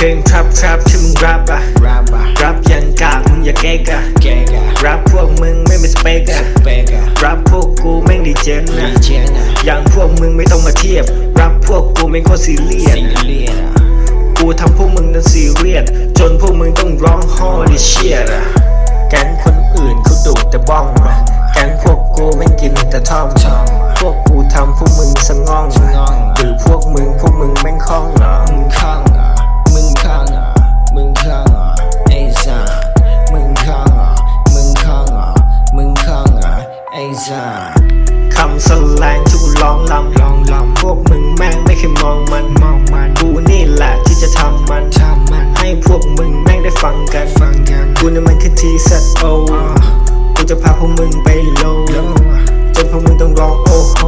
เพลงทรัพทรัพที่มึงรับอะรับอะรับยังกากมึงอย่าเก๊กอะแกกะรับพวกมึงไม่มีสเปกอะเปกะรับพวกกูแม่งดีเจนดีนะเจนะอย่างพวกมึงไม่ต้องมาเทียบ รับพวกกูไม่งโคตรซีเรียสซีเรียสอะกูทำพวกมึงนั้นซีเรียสจนพวกมึงต้องร้องฮอดิเชียอะแก๊งคนอื่นเขาดูดแต่บ้องอะแก๊งพวกกูไม่งกินแต่ท่อมชอบอะพวกกูทำพวกมึงสะง่อง ไอ้ซ่าคำสแลงที่กูร้องลำลองลองพวกมึงแม่งไม่เคยมองมันมองมันกูนี่แหละที่จะทำมันทำมัน ให้พวกมึงแม่งได้ฟังกันฟังกันกูนี่มันคือทีเซตโอกูจะพาพวกมึงไปโลโลจนพวกมึงต้องร้องโอ้โห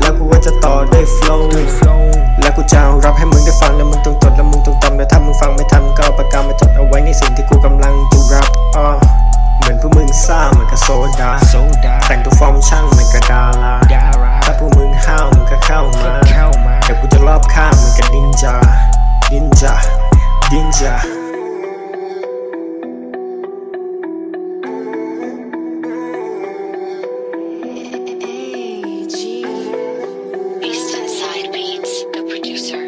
แล้วกูก็จะต่อด้วยโฟล์ด้โฟล์แล้วกูจะเอารับให้มึง นินจา Eastern Side Beats, the producer.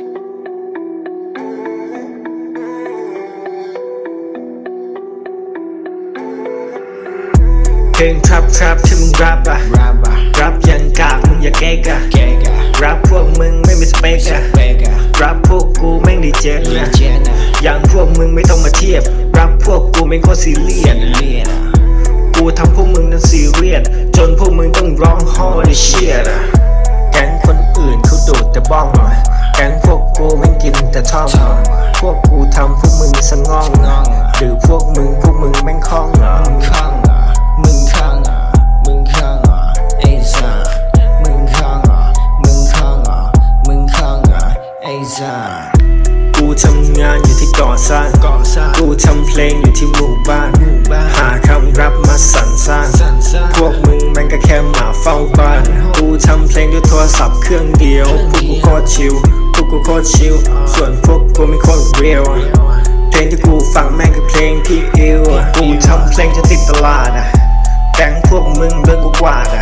เพลงทรัพทรัพที่มึงรับอะรับอะรับยังกากมึงอย่าเก๊กอะแกกะรับพวกมึงไม่มีสเปกอะเปกะ รับพวกกูแม่งดีเจนดีนะเจนะอย่างพวกมึงไม่ต้องมาเทียบ รับพวกกูไม่งโคตรซีเรียสซีเรียสอะกูทำพวกมึงนั้นซีเรียสจนพวกมึงต้องร้องฮอดิเชียอะแก๊งคนอื่นเขาดูดแต่บ้องอะแก๊งพวกกูไม่งกินแต่ท่อมอะพวกกูทำพวกมึงสะง่องง่องอะหรือพวกมึงพวกมึงแม่งคล่อง ทำเพลงอยู่ที่หมู่บ้านหมู่บ้านหาคำรับมาสรรสร้างสรรสร้าง พวกมึงแม่งก็แค่หมาเฝ้าบ้าน กูทำเพลงด้วยโทรศัพท์เครื่องเดียว พวกกูโคตรชิล พวกกูโคตรชิล ส่วนพวกกูไม่โคตรเรียวเพลงที่กูฟังแม่งคือเพลงที่อิวกูทำเพลงจะติดตลาดอะแบงค์พวกมึงเดินกูกวาด